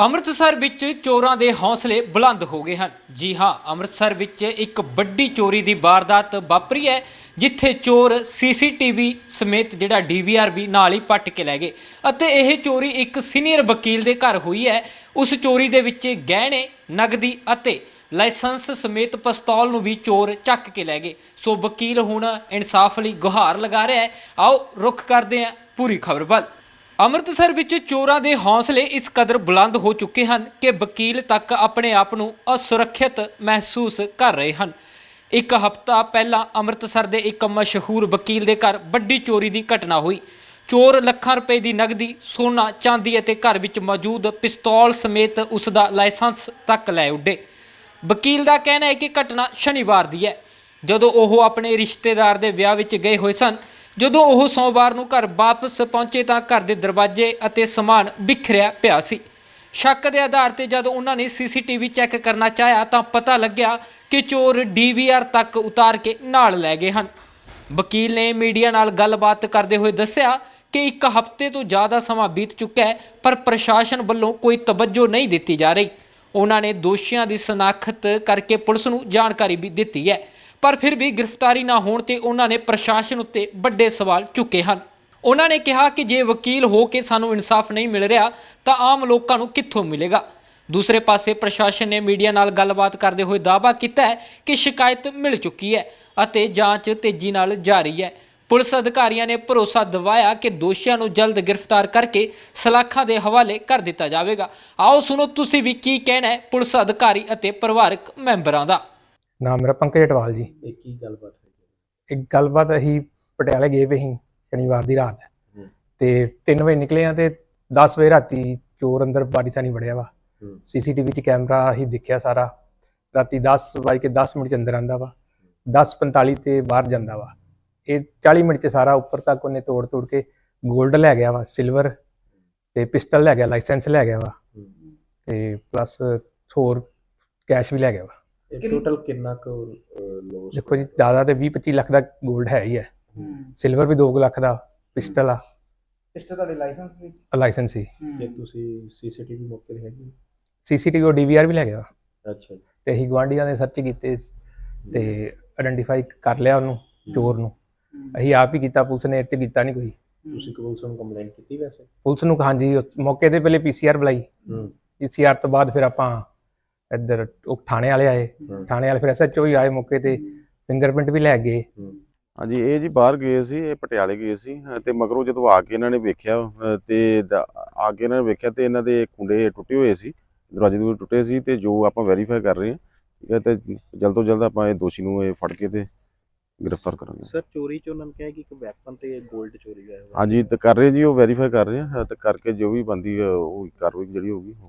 ਅੰਮ੍ਰਿਤਸਰ ਵਿੱਚ ਚੋਰਾਂ ਦੇ ਹੌਸਲੇ ਬੁਲੰਦ ਹੋ ਗਏ ਹਨ। ਜੀ ਹਾਂ, ਅੰਮ੍ਰਿਤਸਰ ਵਿੱਚ ਇੱਕ ਵੱਡੀ ਚੋਰੀ ਦੀ ਵਾਰਦਾਤ ਵਾਪਰੀ ਹੈ, ਜਿੱਥੇ ਚੋਰ ਸੀਸੀਟੀਵੀ ਸਮੇਤ ਜਿਹੜਾ ਡੀਵੀਆਰ ਵੀ ਨਾਲ ਹੀ ਪੱਟ ਕੇ ਲੈ ਗਏ ਅਤੇ ਇਹ ਚੋਰੀ ਇੱਕ ਸੀਨੀਅਰ ਵਕੀਲ ਦੇ ਘਰ ਹੋਈ ਹੈ। ਉਸ ਚੋਰੀ ਦੇ ਵਿੱਚ ਗਹਿਣੇ, ਨਗਦੀ ਅਤੇ ਲਾਇਸੈਂਸ ਸਮੇਤ ਪਿਸਤੌਲ ਨੂੰ ਵੀ ਚੋਰ ਚੱਕ ਕੇ ਲੈ ਗਏ। ਸੋ ਵਕੀਲ ਹੁਣ ਇਨਸਾਫ ਲਈ ਗੁਹਾਰ ਲਗਾ ਰਿਹਾ ਹੈ। ਆਓ, ਰੁਖ ਕਰਦੇ ਹਾਂ ਪੂਰੀ ਖਬਰ ਵੱਲ। ਅੰਮ੍ਰਿਤਸਰ ਵਿੱਚ ਚੋਰਾਂ ਦੇ ਹੌਸਲੇ ਇਸ ਕਦਰ ਬੁਲੰਦ ਹੋ ਚੁੱਕੇ ਹਨ ਕਿ ਵਕੀਲ ਤੱਕ ਆਪਣੇ ਆਪ ਨੂੰ ਅਸੁਰੱਖਿਅਤ ਮਹਿਸੂਸ ਕਰ ਰਹੇ ਹਨ। ਇੱਕ ਹਫ਼ਤਾ ਪਹਿਲਾਂ ਅੰਮ੍ਰਿਤਸਰ ਦੇ ਇੱਕ ਮਸ਼ਹੂਰ ਵਕੀਲ ਦੇ ਘਰ ਵੱਡੀ ਚੋਰੀ ਦੀ ਘਟਨਾ ਹੋਈ। ਚੋਰ ਲੱਖਾਂ ਰੁਪਏ ਦੀ ਨਗਦੀ, ਸੋਨਾ, ਚਾਂਦੀ ਅਤੇ ਘਰ ਵਿੱਚ ਮੌਜੂਦ ਪਿਸਤੌਲ ਸਮੇਤ ਉਸ ਦਾ ਲਾਇਸੈਂਸ ਤੱਕ ਲੈ ਉੱਡੇ। ਵਕੀਲ ਦਾ ਕਹਿਣਾ ਹੈ ਕਿ ਘਟਨਾ ਸ਼ਨੀਵਾਰ ਦੀ ਹੈ। ਜਦੋਂ ਉਹ ਆਪਣੇ ਰਿਸ਼ਤੇਦਾਰ ਦੇ ਵਿਆਹ ਵਿੱਚ ਗਏ ਹੋਏ ਸਨ ਜਦੋਂ ਉਹ ਸੋਮਵਾਰ ਨੂੰ ਘਰ ਵਾਪਸ ਪਹੁੰਚੇ ਤਾਂ ਘਰ ਦੇ ਦਰਵਾਜ਼ੇ ਅਤੇ ਸਮਾਨ ਬਿਖਰਿਆ ਪਿਆ ਸੀ। ਸ਼ੱਕ ਦੇ ਆਧਾਰ ਤੇ ਜਦ ਉਹਨਾਂ ਨੇ ਸੀਸੀਟੀਵੀ ਚੈੱਕ ਕਰਨਾ ਚਾਹਿਆ ਤਾਂ ਪਤਾ ਲੱਗਿਆ ਕਿ ਚੋਰ ਡੀਵੀਆਰ ਤੱਕ ਉਤਾਰ ਕੇ ਨਾਲ ਲੈ ਗਏ ਹਨ। ਵਕੀਲ ਨੇ ਮੀਡੀਆ ਨਾਲ ਗੱਲਬਾਤ ਕਰਦੇ ਹੋਏ ਦੱਸਿਆ ਕਿ ਇੱਕ ਹਫ਼ਤੇ ਤੋਂ ਜ਼ਿਆਦਾ ਸਮਾਂ ਬੀਤ ਚੁੱਕਾ ਹੈ, ਪਰ ਪ੍ਰਸ਼ਾਸਨ ਵੱਲੋਂ ਕੋਈ ਤਵੱਜੋ ਨਹੀਂ ਦਿੱਤੀ ਜਾ ਰਹੀ। ਉਹਨਾਂ ਨੇ ਦੋਸ਼ੀਆਂ ਦੀ ਸ਼ਨਾਖਤ ਕਰਕੇ ਪੁਲਿਸ ਨੂੰ ਜਾਣਕਾਰੀ ਵੀ ਦਿੱਤੀ ਹੈ। ਪਰ ਫਿਰ ਵੀ ਗ੍ਰਿਫਤਾਰੀ ਨਾ ਹੋਣ ਤੇ ਉਹਨਾਂ ਨੇ ਪ੍ਰਸ਼ਾਸਨ ਉੱਤੇ ਵੱਡੇ ਸਵਾਲ ਚੁੱਕੇ ਹਨ। ਉਹਨਾਂ ਨੇ ਕਿਹਾ ਕਿ ਜੇ ਵਕੀਲ ਹੋ ਕੇ ਸਾਨੂੰ ਇਨਸਾਫ ਨਹੀਂ ਮਿਲ ਰਿਹਾ, ਤਾਂ ਆਮ ਲੋਕਾਂ ਨੂੰ ਕਿੱਥੋਂ ਮਿਲੇਗਾ? ਦੂਸਰੇ ਪਾਸੇ ਪ੍ਰਸ਼ਾਸਨ ਨੇ ਮੀਡੀਆ ਨਾਲ ਗੱਲਬਾਤ ਕਰਦੇ ਹੋਏ ਦਾਅਵਾ ਕੀਤਾ ਹੈ ਕਿ ਸ਼ਿਕਾਇਤ ਮਿਲ ਚੁੱਕੀ ਹੈ ਅਤੇ ਜਾਂਚ ਤੇਜ਼ੀ ਨਾਲ ਜਾਰੀ ਹੈ। ਪੁਲਿਸ ਅਧਿਕਾਰੀਆਂ ਨੇ ਭਰੋਸਾ ਦਿਵਾਇਆ ਕਿ ਦੋਸ਼ੀਆਂ ਨੂੰ ਜਲਦ ਗ੍ਰਿਫਤਾਰ ਕਰਕੇ ਸਲਾਖਾਂ ਦੇ ਹਵਾਲੇ ਕਰ ਦਿੱਤਾ ਜਾਵੇਗਾ। ਆਓ ਸੁਣੋ, ਤੁਸੀਂ ਵੀ ਕੀ ਕਹਿਣਾ ਹੈ ਪੁਲਿਸ ਅਧਿਕਾਰੀ ਅਤੇ ਪਰਿਵਾਰਕ ਮੈਂਬਰਾਂ ਦਾ। ਨਾਮ ਮੇਰਾ ਪੰਕਜ ਅਟਵਾਲ ਜੀ। ਇਹ ਕੀ ਗੱਲਬਾਤ ਹੋਈ? ਇੱਕ ਗੱਲਬਾਤ ਅਸੀਂ ਪਟਿਆਲੇ ਗਏ ਵੇ ਸੀ ਸ਼ਨੀਵਾਰ ਦੀ ਰਾਤ। ਤੇ 3 ਵਜੇ ਨਿਕਲੇ ਆ ਤੇ 10 ਵਜੇ ਰਾਤੀ ਚੋਰ ਅੰਦਰ ਬਾੜੀ ਥਾਣੀ ਵੜਿਆ ਵਾ। ਸੀਸੀਟੀਵੀ 'ਚ ਕੈਮਰਾ ਅਸੀਂ ਦੇਖਿਆ ਸਾਰਾ। ਰਾਤੀ 10 ਵਜੇ ਕੇ 10 ਮਿੰਟ 'ਚ ਅੰਦਰ ਆਂਦਾ ਵਾ। 10:45 ਤੇ ਬਾਹਰ ਜਾਂਦਾ ਵਾ। ਇਹ 40 ਮਿੰਟ 'ਚ ਸਾਰਾ ਉੱਪਰ ਤੱਕ ਉਹਨੇ ਤੋੜ ਤੋੜ ਕੇ 골ਡ ਲੈ ਗਿਆ ਵਾ ਸਿਲਵਰ ਤੇ ਪਿਸਟਲ ਲੈ ਗਿਆ ਲਾਇਸੈਂਸ ਲੈ ਗਿਆ ਵਾ। ਤੇ ਪਲੱਸ ਹੋਰ ਕੈਸ਼ ਵੀ ਲੈ ਗਿਆ ਵਾ। ਇਹ ਟੋਟਲ ਕਿੰਨਾ ਕੁ ਲੋਸ ਦੇਖੋ ਜੀ ਜ਼ਿਆਦਾ ਤੇ 20 25 ਲੱਖ ਦਾ 골ਡ ਹੈ ਹੀ। ਹੈ। ਸਿਲਵਰ ਵੀ 2 ਲੱਖ ਦਾ ਪਿਸਟਲ ਆ। ਪਿਸਟਲ ਤੁਹਾਡੇ ਲਾਇਸੈਂਸ ਸੀ? ਲਾਇਸੈਂਸ ਸੀ। ਜੇ ਤੁਸੀਂ ਸੀਸੀਟੀਵੀ ਮੌਕੇ ਤੇ ਹੈਗੇ? ਸੀਸੀਟੀਵੀ ਉਹ ਡੀਵੀਆਰ ਵੀ ਲੈ ਗਿਆ। ਅੱਛਾ। ਤੇ ਅਸੀਂ ਗਵਾਂਢੀਆਂ ਦੇ ਸਰਚ ਕੀਤੇ ਤੇ ਆਇਡੈਂਟੀਫਾਈ ਕਰ ਲਿਆ ਉਹਨੂੰ ਚੋਰ ਨੂੰ। ਅਸੀਂ ਆਪ ਹੀ ਕੀਤਾ ਪੁਲਿਸ ਨੇ 'ਚ ਕੀਤਾ ਨਹੀਂ ਕੋਈ। ਤੁਸੀਂ ਪੁਲਿਸ ਨੂੰ ਕੰਪਲੇਂਟ ਕੀਤੀ ਵੈਸੇ? ਪੁਲਿਸ ਨੂੰ ਹਾਂਜੀ ਮੌਕੇ ਤੇ ਪਹਿਲੇ ਪੀਸੀਆਰ ਬੁਲਾਈ। ਹੂੰ। ਪੀਸੀਆਰ ਤੋਂ ਬਾਅਦ ਫਿਰ ਆਪਾਂ ਇੱਧਰ ਉਹ ਥਾਣੇ ਵਾਲੇ ਆਏ। ਥਾਣੇ ਵਾਲੇ ਫਿਰ ਐਸਐਚਓ ਹੀ ਆਏ ਮੌਕੇ ਤੇ ਫਿੰਗਰਪ੍ਰਿੰਟ ਵੀ ਲੈ ਗਏ। ਹਾਂਜੀ ਇਹ ਜੀ ਬਾਹਰ ਗਏ ਸੀ ਇਹ ਪਟਿਆਲੇ ਗਏ ਸੀ ਤੇ ਮਗਰੋਂ ਜਦੋਂ ਆ ਕੇ ਇਹਨਾਂ ਨੇ ਵੇਖਿਆ ਤੇ ਦ- ਆ ਕੇ ਇਹਨਾਂ ਨੇ ਵੇਖਿਆ ਤੇ ਇਹਨਾਂ ਦੇ ਕੁੰਡੇ ਟੁੱਟੇ ਹੋਏ ਸੀ ਦਰਵਾਜ਼ੇ ਦੂਰ ਟੁੱਟੇ ਸੀ ਤੇ ਜੋ ਆਪਾਂ ਵੈਰੀਫਾਈ ਕਰ ਰਹੇ ਹਾਂ ਠੀਕ ਹੈ ਤੇ ਜਲਦ ਤੋਂ ਜਲਦ ਆਪਾਂ ਇਹ ਦੋਸ਼ੀ ਨੂੰ ਇਹ ਫੜ ਕੇ ਤੇ ਗ੍ਰਿਫਤਾਰ ਕਰਾਂਗੇ। ਸਰ ਚੋਰੀ ਚ ਉਹਨਾਂ ਨੇ ਕਿਹਾ ਕਿ ਇੱਕ ਵੈਪਨ ਤੇ 골ਡ ਚੋਰੀ ਹੋਇਆ ਹੋਇਆ। ਹਾਂਜੀ ਤੇ ਕਰ ਰਹੇ ਜੀ ਉਹ ਵੈਰੀਫਾਈ ਕਰ ਰਹੇ ਹਾਂ ਤੇ ਕਰਕੇ ਜੋ ਵੀ ਬੰਦੀ ਉਹ ਕਾਰਵਾਈ ਜਿਹੜੀ ਹੋਊਗੀ